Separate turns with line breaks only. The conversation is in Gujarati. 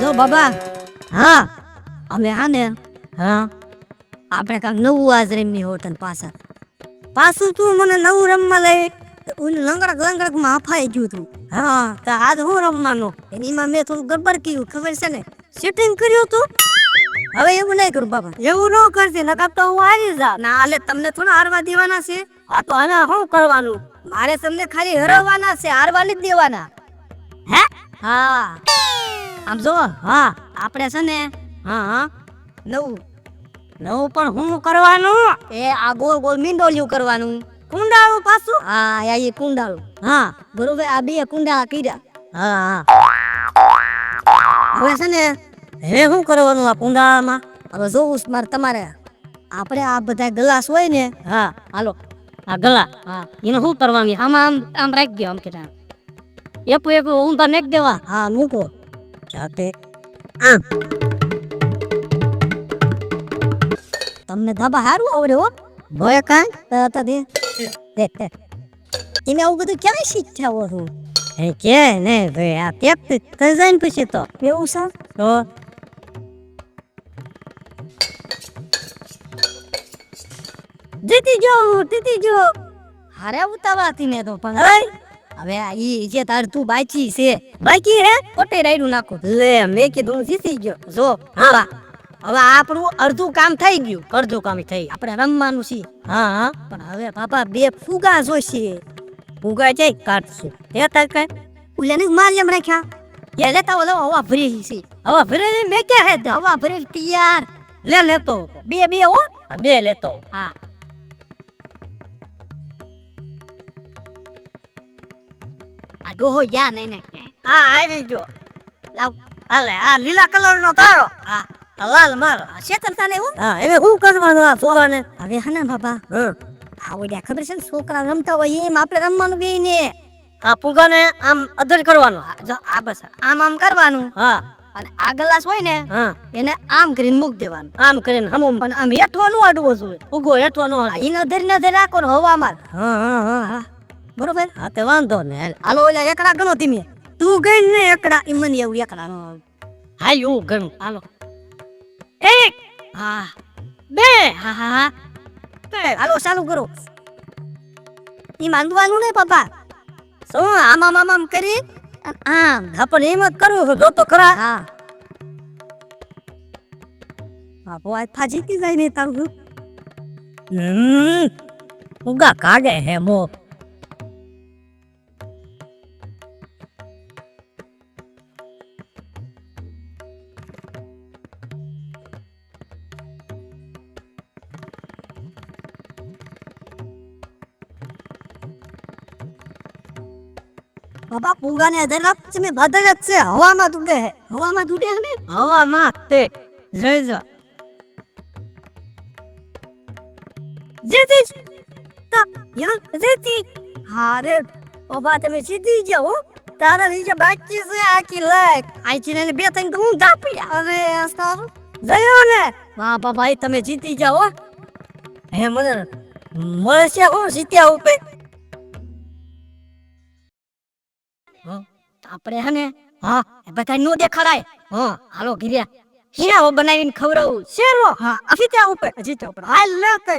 જો બાબા, હા, અમે હા ને હા, આપણે કાંક નવું આજ રમી હોટલ પાછા. પાછું તું મને નવું રમવા લઈ ઓલું લંગડક લંગડકમાં હફાઈ ગયું તું. હા, તો આજ હું રમવાનું? એનીમાં મેં થોડું ગડબડ કર્યું, ખબર છે ને? સેટિંગ કર્યું તું? હવે એવું નહીં કરું બાબા. એવું ન કરશે નકર તો હું હારી જા. ના આલે તમને થોડા હારવા દેવાના છે? આ તો આને શું કરવાનું? મારે તમને ખાલી હરવવાના છે, હારવા નથી દેવાના. હે? હા. આમ જો હા આપણે છે ને હા હા નવું નવું પણ હું કરવાનું? એ આ ગોળ ગોળ મીંડોલિયું કરવાનું. કુંડાળું પાછું? હા આ એ કુંડાળું. હા. બરોબર આ બે કુંડા કર્યા. હા હા. હવે છે ને હવે શું કરવાનું આ કુંડાળામાં? હવે જોવું મારે તમારે આપણે આ બધા ગ્લાસ હોય ને હા. હાલો આ ગલા હા. એને શું કરવાનું? આમ આમ આમ રાખી દો આમ કે એક એક ઊંધા નાખી દેવા. હા મૂકો. જાતે. આમ તમને ધાબા હારું આવડે હો. ભોય કાંઈ તો દે. તમે આવું બધું ક્યારે શીખ્યા હો? હું હે કે ને ભાઈ આ પેક થઈ જાય ને પછી તો. એવું છે? તો. જીતી જો જીતી જો હારે ઉતાવાતી ને તો પણ. હવે ઈ જે તાર તું બાચી છે બાકી હે? કોટે રાયડું નાખો. લે મેં કીધું જીતી ગયો. જો હા. હવે આપણું અડધું કામ થઈ ગયું. અડધું કામ થઈ આપણે રમવાનું છે. હા હા. પણ હવે બાપા બે ફુગા જોઈશે ફુગા જઈ કાઢશું. એ તાર કઈ ઉલેને માર જેમ રાખ્યા. એ લેતા ઓલો હવા ભરી છે. હવા ભરી મેં ક્યાં હે હવા ભરી તૈયાર. લે લેતો. બે બે હો. બે લેતો. હા. ડોહો યા નહીં ને હા આવી ગયો લાવ હાલે આ લીલા કલર નો તારો. હા લાલ મારો. આ શેતરતા ને હું હા હવે શું કરવાનું આ સોરાને હવે હને બાબા. હા આવડ્યા ખબર છે ને છોકરા રમતા હોય એમ આપણે રમવાનું બે ને. આ પુગાને આમ અધર કરવાનું. જો આ બસ આમ આમ કરવાનું. હા. અને આ ગ્લાસ હોય ને હા. એને આમ કરીને મૂક દેવાનું. આમ કરીને હમ પણ આમ હેઠો નો અડવો જોઈએ. ઉગો હેઠો નો એને અધર ને અધર રાખો ને હવામાં. હા હા હા હા. બરોબર? હા તે વાંધો ને હાલો. ઓલા એકડા ગણો તમે તું ગણ ને એકડા. ઈ મને એવું એકડા નો હા એવું ગણું. હાલો. એક હા. બે. હા હા હા. હાલો ચાલુ કરો. ઈ માંડવાનું ને પપ્પા? શું આમ આમ આમ આમ કરી? આમ. પણ એમ જ કરવું જો તો ખરા. હા. બાપુ આ ફાજી કી જાય ને તારું હમ. ઉગા કાઢે હે મો. બાબા પૂંગા ને અધર રાખ છે મે જ છે. હવામાં તૂટે હે. હવામાં તૂટે ને? હવામાં તે જય જા જીતી તા, યાર જેતી હારે બાબા તમે જીતી જાઓ તારા નીચે બાકી છે આખી લાયક આઈ બે ત્રણ તો હું દાપી. અરે સારું. જયો ને. વાહ બાબા તમે જીતી જાઓ હો. હે, મને મળશે હું જીત્યા ઉપર આપણે હે ને, હા બધા નો દેખાડાય. હા, હાલો, ગિરિયા. શેરો બનાવીને ખવડાવું? શેરો હા? અહીં ત્યાં ઉપર અજી ત્યાં ઉપર. હાલ, લે તે.